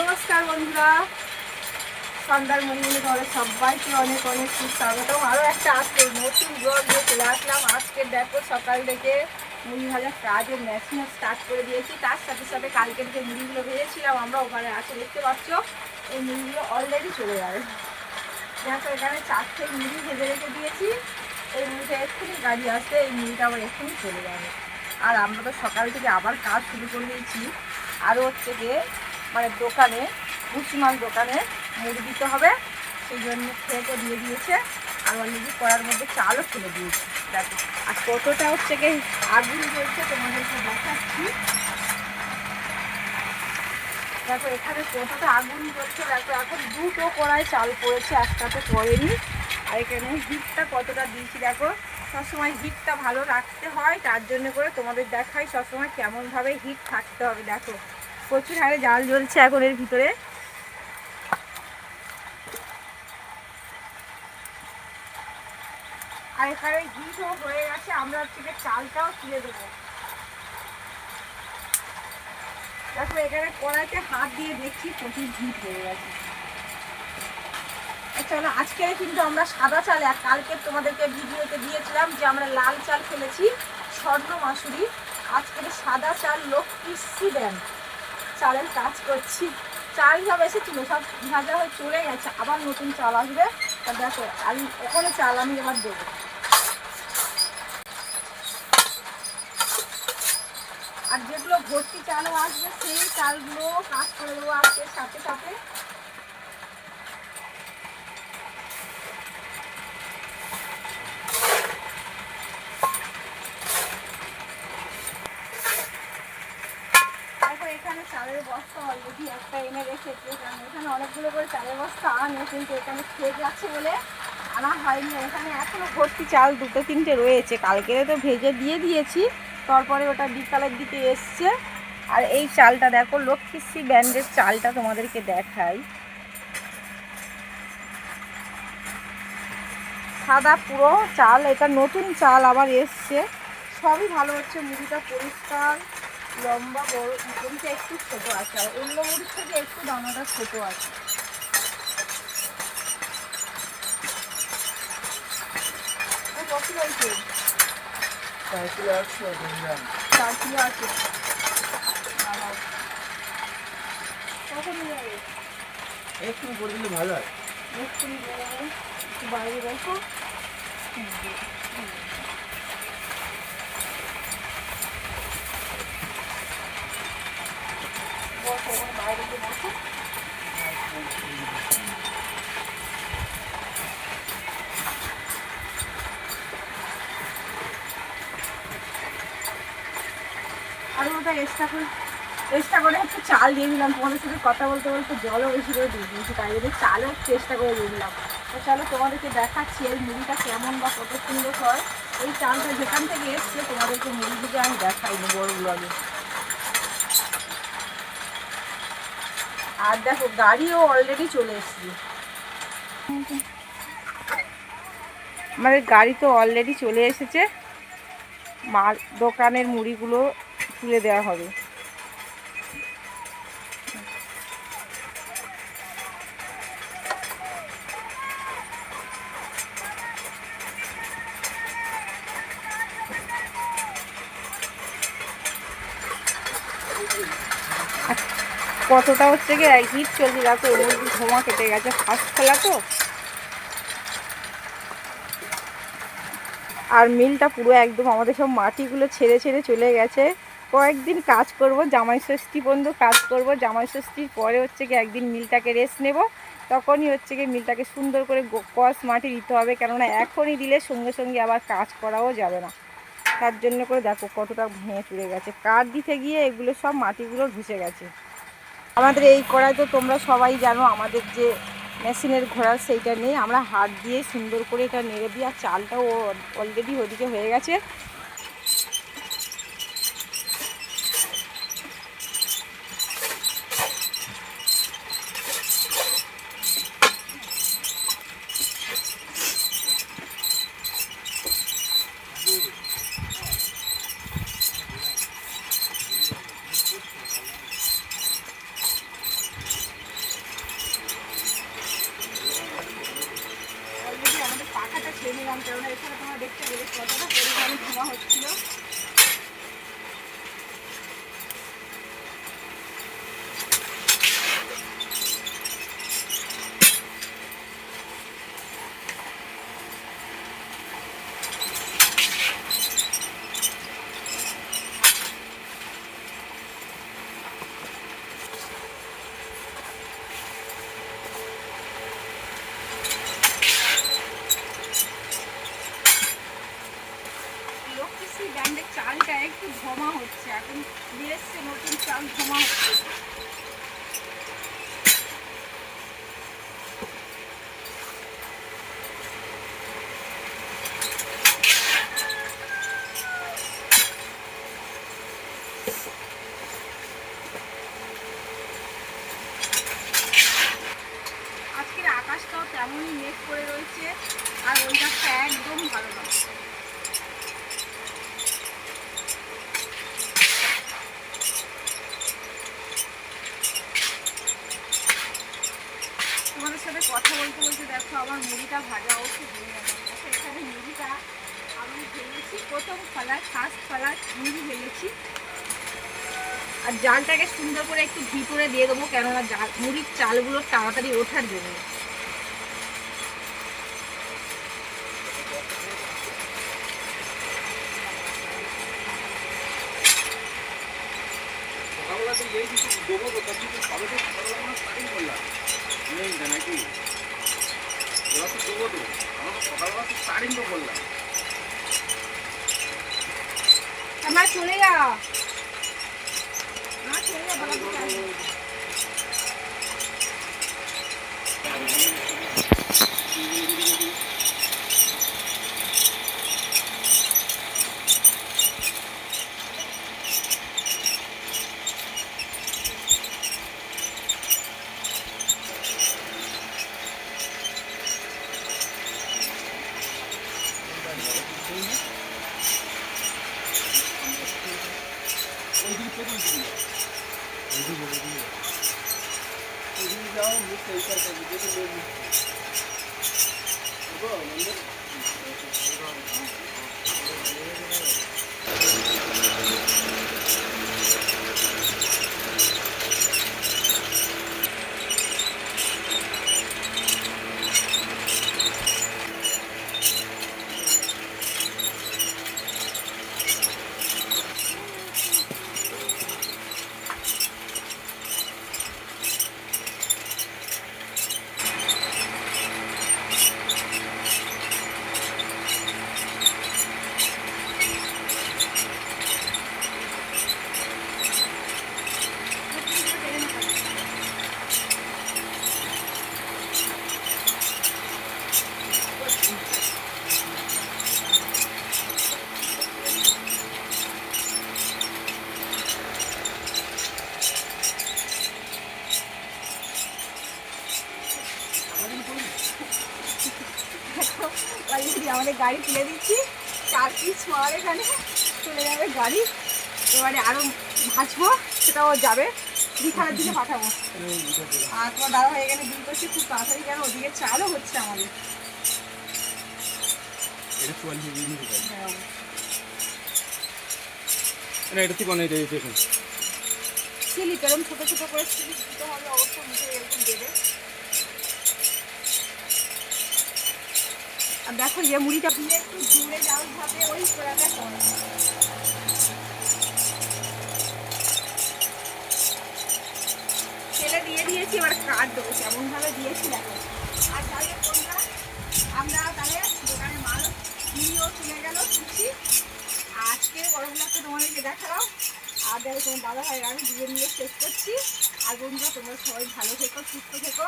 নমস্কার বন্ধুরা। সন্ধ্যার মন্দিরে ঘরে সবাইকে অনেক অনেক সুস্বাগতম। আরও একটা আজকে নতুন ব্লগ নিয়ে চলে আসলাম। আজকে দেখো সকাল থেকে মুড়ি ভাজার কাজের মেশিন স্টার্ট করে দিয়েছি। তার সাথে সাথে কালকে যে মুড়িগুলো ভেজেছিলাম। আমরা ওখানে আছে, দেখতে পাচ্ছ? এই মুড়িগুলো অলরেডি চলে যাবে দেখো, এখানে চারটে মুড়ি ভেজে রেখে দিয়েছি। এই মুড়িটা এক্ষুনি গাড়ি আসবে, এই মুড়িটা আবার এক্ষুনি চলে যাবে। আর আমরা তো সকাল থেকে আবার কাজ শুরু করে দিয়েছি। আরও হচ্ছে গিয়ে মানে দোকানে, ভুসিমাল দোকানে মুড়ি দিতে হবে। সেই জন্য খেতে দিয়ে দিয়েছে। আর অলরেডি করার মধ্যে চালও ফেলে দিয়েছে। দেখো, আর কতটা হচ্ছে গিয়ে আগুন জ্বলছে তোমাদেরকে দেখাচ্ছি। দেখো, এখানে কতটা আগুন জ্বলছে দেখো, এখন দুটো কড়াই চাল পড়েছে, একটাতে পড়েনি। আর এখানে হিটটা কতটা দিয়েছি, দেখো, সবসময় হিটটা ভালো রাখতে হয়, তার জন্য করে তোমাদের দেখাই সবসময় কেমনভাবে হিট থাকতে হবে, দেখো। প্রচুর হারে জাল জ্বলছে এখন এর ভিতরে। আর এখানে হিটও হয়ে গেছে, আমরা হচ্ছে চালটাও তুলে দেবো। দেখো, এখানে কড়াইতে হাত দিয়ে দেখছি প্রচুর হিট হয়ে গেছে। চলো আজকে কিন্তু আমরা সাদা চাল আর কালকে তোমাদেরকে ভিডিওতে দিয়েছিলাম যে আমরা লাল চাল ফেলেছি, স্বর্ণ মাসুরি। আজকে সাদা চাল লক্ষ্মী সিডেন। চালের কাজ করছি। চাল সব এসেছিল সব ভাজা হয়ে চলে গেছে। আবার নতুন চাল আসবে। তা দেখো, আমি ওখানে চাল আমি এবার দেবো। আর যেগুলো ভর্তি চালও আসবে, সেই চালগুলো কাজ করে দেবো আজকে সাথে সাথে দেখো এখানে চালের বস্তা অলরেডি একটা এনে রেখেছে। কারণ এখানে অনেকগুলো করে চালের বস্তা আনে, কিন্তু এখানে খেয়ে যাচ্ছে বলে আনা হয়নি। এখানে এখনও ভর্তি চাল দুটো তিনটে রয়েছে। কালকে তো ভেজে দিয়ে দিয়েছি। তারপরে ওটা বিকালের দিকে এসছে। আর এই চালটা দেখো লক্ষ্মীশ্রী ব্র্যান্ডের চালটা তোমাদেরকে দেখাই। সাদা পুরো চাল, এটা নতুন চাল আবার এসছে। সবই ভালো হচ্ছে, মুড়িটা পরিষ্কার। লম্বা বড় মুড়িটা একটু ছোট আছে আর অন্য মুড়ির থেকে একটু দানাটা ছোট আছে। কত কিলো চার কিলো। কখন একটু করে দিলে ভালো হয়। একটু বাইরে বসো ওখানে বাইরে গিয়ে আর ওটা এক্সট্রা করে চেষ্টা করে একটু চাল দিয়ে দিলাম। তোমাদের সাথে কথা বলতে বলতে জলও বেশি করে দিয়ে দিয়েছি, তাই জন্য চালও চেষ্টা করে দিয়ে দিলাম। তো চলো তোমাদেরকে দেখাচ্ছি এই মুড়িটা কেমন বা কত সুন্দর হয়। এই চালটা যেখান থেকে এসছে, তোমাদেরকে মুড়িগুলো আমি দেখাইনি বড় ব্লগে আর দেখো, গাড়িও অলরেডি চলে এসছে। আমাদের গাড়ি তো অলরেডি চলে এসেছে। মাল, দোকানের মুড়িগুলো তুলে দেওয়া হবে। কতটা হচ্ছে কি হিট চলছে, দেখো ওর মধ্যে ধোঁয়া কেটে গেছে ফার্স্ট খোলা তো। আর মিলটা পুরো একদম আমাদের সব মাটিগুলো ছেড়ে ছেড়ে চলে গেছে। কয়েকদিন কাজ করব, জামাই ষষ্ঠী পর্যন্ত কাজ করব, জামাই ষষ্ঠীর পরে হচ্ছে কি একদিন মিলটাকে রেস্ট নেব। তখনই হচ্ছে কি মিলটাকে সুন্দর করে কস মাটি দিতে হবে, কেননা এখনই দিলে সঙ্গে সঙ্গে আবার কাজ করাও যাবে না। তার জন্য করে দেখো কতটা ভেঙে চুড়ে গেছে। কাঠ দিতে গিয়ে এগুলো সব মাটিগুলো ঘুষে গেছে। আমাদের এই কড়াই তো তোমরা সবাই জানো, আমাদের যে মেশিনের ঘোড়ার সেইটা নেই। আমরা হাত দিয়ে সুন্দর করে এটা নেড়ে দিই আর চালটাও অলরেডি ওদিকে হয়ে গেছে। কারণ এখানে তোমরা দেখতে পেলে কতটা পরিমাণে ধোঁয়া হচ্ছিল। দেশি চালটা একটু ধমা হচ্ছে। এখন নতুন চাল ধমা হচ্ছে। আকাশটাও তেমনই মেঘ করে রয়েছে, আর ওইটা একদম ভালো লাগছে সাথে কথা বলতে বলতে দেখো আমার মুড়িটা ভাজা অবশ্যই ভেঙে গেল এখানে মুড়িটা আমি ভেঙেছি। প্রথম ফলায় ফার্স্ট ফলায় মুড়ি ভেঙেছি। আর জালটাকে সুন্দর করে একটু ভিতরে দিয়ে দেবো, কেননা জাল, মুড়ির চালগুলো তাড়াতাড়ি ওঠার জন্য। দেবো তো তার কিছু নাকি? এবার তো দেবো তো। আমরা তো সকালবেলা আমার চলে যা আমার চলে যা বাবা দিকে আসবে। ওইদিকে প্রথম দিকে ওইদিকে ওইদিকে ওইদিকে যাও মুখ পরিষ্কার করবি দেখে লোক অলরেডি আমাদের গাড়ি তুলে দিচ্ছি। চার পিস মার এখানে চলে যাবে গাড়ি। এবারে আরও ভাজবো সেটাও যাবে। বিখানের দিকে পাঠাবো। আর তোমার দাদা ভাই এখানে বিল করছে খুব তাড়াতাড়ি কেন ওদিকে চালও হচ্ছে আমাদের। এটা হ্যাঁ। এটা ঠিক অনেক দেখুন। স্লিপ এরকম ছোটো ছোটো করে দিতে হবে অবশ্যই মুখে এরকম দেবে। আর দেখো ইয়ে মুড়িটা একটু জুড়ে যাও ভাবে ওই পোড়াটা দিয়ে দিয়েছি, এবার কাট দেবো? কেমন ভাবে দিয়েছি দেখো। আর তাহলে কোনটা আমরা তাহলে দোকানে মাল দিয়েও চলে গেল খুশি আজকে গরম লাগতে তোমাদেরকে দেখাও আর দেখো, তোমার দাদা ভাই আমি দুজন মিলে শেষ করছি। আর বন্ধুরা, তোমরা সবাই ভালো থেকো, সুস্থ থেকো।